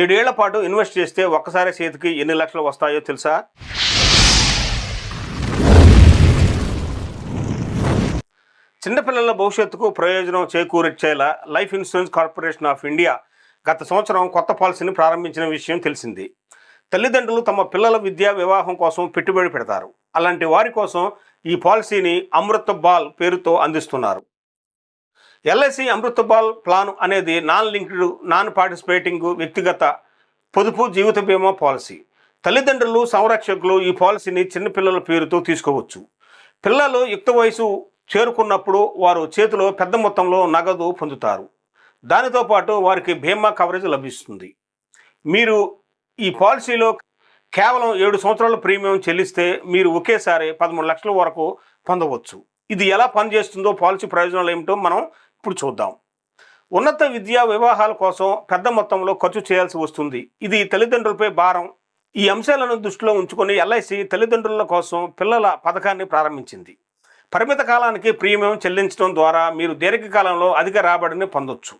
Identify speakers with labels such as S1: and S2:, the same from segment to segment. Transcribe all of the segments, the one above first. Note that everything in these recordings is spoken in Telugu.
S1: ఏడేళ్ళ పాటు ఇన్వెస్ట్ చేస్తే ఒక్కసారి చేతికి ఎన్ని లక్షలు వస్తాయో తెలుసా? చిన్నపిల్లల భవిష్యత్తుకు ప్రయోజనం చేకూర్చేలా life insurance corporation of India గత సంవత్సరం కొత్త పాలసీని ప్రారంభించిన విషయం తెలిసింది. తల్లిదండ్రులు తమ పిల్లల విద్యా వివాహం కోసం పెట్టుబడి పెడతారు. అలాంటి వారి కోసం ఈ పాలసీని అమృత బాల్ పేరుతో అందిస్తున్నారు. ఎల్ఐసి అమృతపాల్ ప్లాన్ అనేది నాన్ లింక్డ్ నాన్ పార్టిసిపేటింగ్ వ్యక్తిగత పొదుపు జీవిత బీమా పాలసీ. తల్లిదండ్రులు సంరక్షకులు ఈ పాలసీని చిన్నపిల్లల పేరుతో తీసుకోవచ్చు. పిల్లలు యుక్త వయసు చేరుకున్నప్పుడు వారు చేతిలో పెద్ద మొత్తంలో నగదు పొందుతారు. దానితో పాటు వారికి బీమా కవరేజ్ లభిస్తుంది. మీరు ఈ పాలసీలో కేవలం ఏడు సంవత్సరాల ప్రీమియం చెల్లిస్తే మీరు ఒకేసారి పదమూడు లక్షల వరకు పొందవచ్చు. ఇది ఎలా పనిచేస్తుందో పాలసీ ప్రయోజనాలు ఏమిటో మనం ఇప్పుడు చూద్దాం. ఉన్నత విద్యా వివాహాల కోసం పెద్ద మొత్తంలో ఖర్చు చేయాల్సి వస్తుంది. ఇది తల్లిదండ్రులపై భారం. ఈ అంశాలను దృష్టిలో ఉంచుకొని ఎల్ఐసి తల్లిదండ్రుల కోసం పిల్లల పథకాన్ని ప్రారంభించింది. పరిమిత కాలానికి ప్రీమియం చెల్లించడం ద్వారా మీరు దీర్ఘకాలంలో అధిక రాబడిని పొందొచ్చు.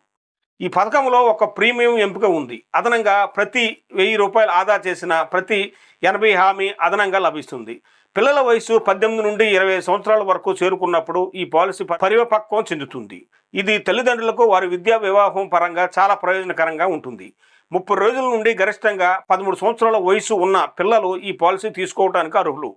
S1: ఈ పథకంలో ఒక ప్రీమియం ఎంపిక ఉంది. అదనంగా ప్రతి వెయ్యి రూపాయలు ఆదా చేసిన ప్రతి ఎనభై హామీ అదనంగా లభిస్తుంది. పిల్లల వయసు పద్దెనిమిది నుండి ఇరవై సంవత్సరాల వరకు చేరుకున్నప్పుడు ఈ పాలసీ పరిపక్వం చెందుతుంది. ఇది తల్లిదండ్రులకు వారి విద్యా వివాహం పరంగా చాలా ప్రయోజనకరంగా ఉంటుంది. ముప్పై రోజుల నుండి గరిష్టంగా పదమూడు సంవత్సరాల వయసు ఉన్న పిల్లలు ఈ పాలసీ తీసుకోవడానికి అర్హులు.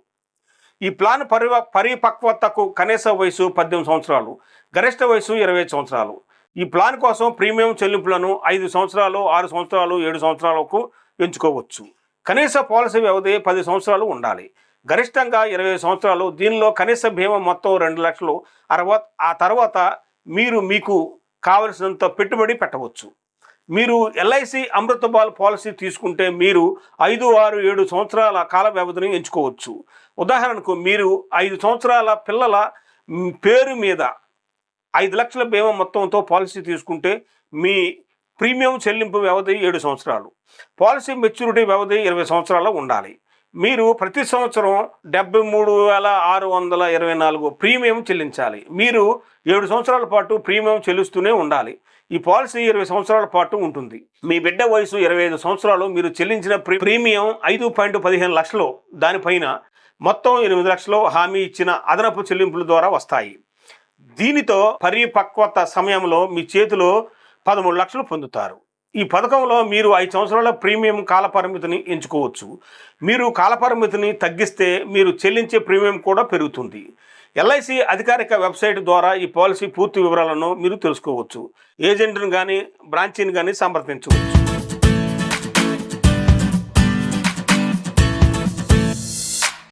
S1: ఈ ప్లాన్ పరివ పరిపక్వతకు కనీస వయసు పద్దెనిమిది సంవత్సరాలు గరిష్ట వయసు ఇరవై ఐదు సంవత్సరాలు. ఈ ప్లాన్ కోసం ప్రీమియం చెల్లింపులను ఐదు సంవత్సరాలు ఆరు సంవత్సరాలు ఏడు సంవత్సరాలకు ఎంచుకోవచ్చు. కనీస పాలసీ వ్యవధి పది సంవత్సరాలు ఉండాలి. గరిష్టంగా ఇరవై సంవత్సరాలు. దీనిలో కనీస బీమా మొత్తం రెండు లక్షలు. అరవా ఆ తర్వాత మీరు మీకు కావలసినంత పెట్టుబడి పెట్టవచ్చు. మీరు ఎల్ఐసి అమృతపాల్ పాలసీ తీసుకుంటే మీరు ఐదు ఆరు ఏడు సంవత్సరాల కాల వ్యవధిని ఎంచుకోవచ్చు. ఉదాహరణకు మీరు ఐదు సంవత్సరాల పిల్లల పేరు మీద ఐదు లక్షల బీమా మొత్తంతో పాలసీ తీసుకుంటే మీ ప్రీమియం చెల్లింపు వ్యవధి ఏడు సంవత్సరాలు. పాలసీ మెచ్యూరిటీ వ్యవధి ఇరవై సంవత్సరాలు ఉండాలి. మీరు ప్రతి సంవత్సరం డెబ్బై మూడు వేల ఆరు వందల ఇరవై నాలుగు ప్రీమియం చెల్లించాలి. మీరు ఏడు సంవత్సరాల పాటు ప్రీమియం చెల్లిస్తూనే ఉండాలి. ఈ పాలసీ ఇరవై సంవత్సరాల పాటు ఉంటుంది. మీ బిడ్డ వయసు ఇరవై ఐదు సంవత్సరాలు మీరు చెల్లించిన ప్రీమియం ఐదు పాయింట్ పదిహేను లక్షలు. దానిపైన మొత్తం ఎనిమిది లక్షలు హామీ ఇచ్చిన అదనపు చెల్లింపుల ద్వారా వస్తాయి. దీనితో పరిపక్వత సమయంలో మీ చేతిలో పదమూడు లక్షలు పొందుతారు. ఈ పథకంలో మీరు ఐదు సంవత్సరాల ప్రీమియం కాలపరిమితిని ఎంచుకోవచ్చు. మీరు కాలపరిమితిని తగ్గిస్తే మీరు చెల్లించే ప్రీమియం కూడా పెరుగుతుంది. ఎల్ఐసి అధికారిక వెబ్సైట్ ద్వారా ఈ పాలసీ పూర్తి వివరాలను మీరు తెలుసుకోవచ్చు. ఏజెంట్ను కానీ బ్రాంచీని కానీ సంప్రదించవచ్చు.